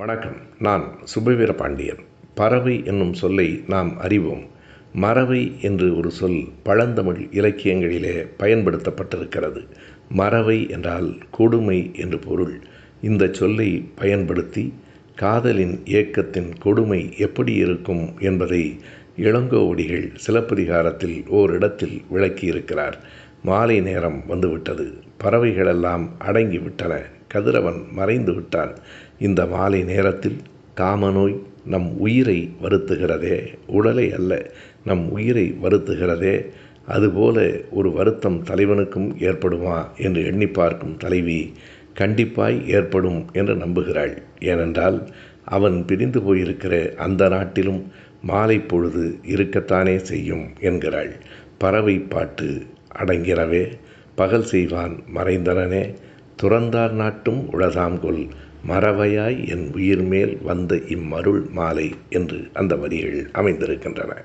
வணக்கம். நான் சுபவீர பாண்டியன். பறவை என்னும் சொல்லை நாம் அறிவோம். மறவை என்று ஒரு சொல் பழந்தமிழ் இலக்கியங்களிலே பயன்படுத்தப்பட்டிருக்கிறது. மறவை என்றால் கொடுமை என்று பொருள். இந்த சொல்லை பயன்படுத்தி காதலின் ஏக்கத்தின் கொடுமை எப்படி இருக்கும் என்பதை இளங்கோவடிகள் சிலப்பதிகாரத்தில் ஓரிடத்தில் விளக்கியிருக்கிறார். மாலை நேரம் வந்துவிட்டது. பறவைகளெல்லாம் அடங்கிவிட்டன. கதிரவன் மறைந்து விட்டான். இந்த மாலை நேரத்தில் காமநோய் நம் உயிரை வருத்துகிறதே. உடலை அல்ல நம் உயிரை வருத்துகிறதே. அதுபோல ஒரு வருத்தம் தலைவனுக்கும் ஏற்படுமா என்று எண்ணி பார்க்கும் தலைவி கண்டிப்பாய் ஏற்படும் என்று நம்புகிறாள். ஏனென்றால் அவன் பிரிந்து போயிருக்கிற அந்த நாட்டிலும் மாலை பொழுது இருக்கத்தானே செய்யும் என்கிறாள். பறவை பாட்டு அடங்கிறவே பகல் செய்வான் மறைந்தனனே. துறந்தார் நாட்டும் உழதாம் மறவையாய் என் உயிர்மேல் வந்த இம்மருள் மாலை என்று அந்த வரிகள் அமைந்திருக்கின்றன.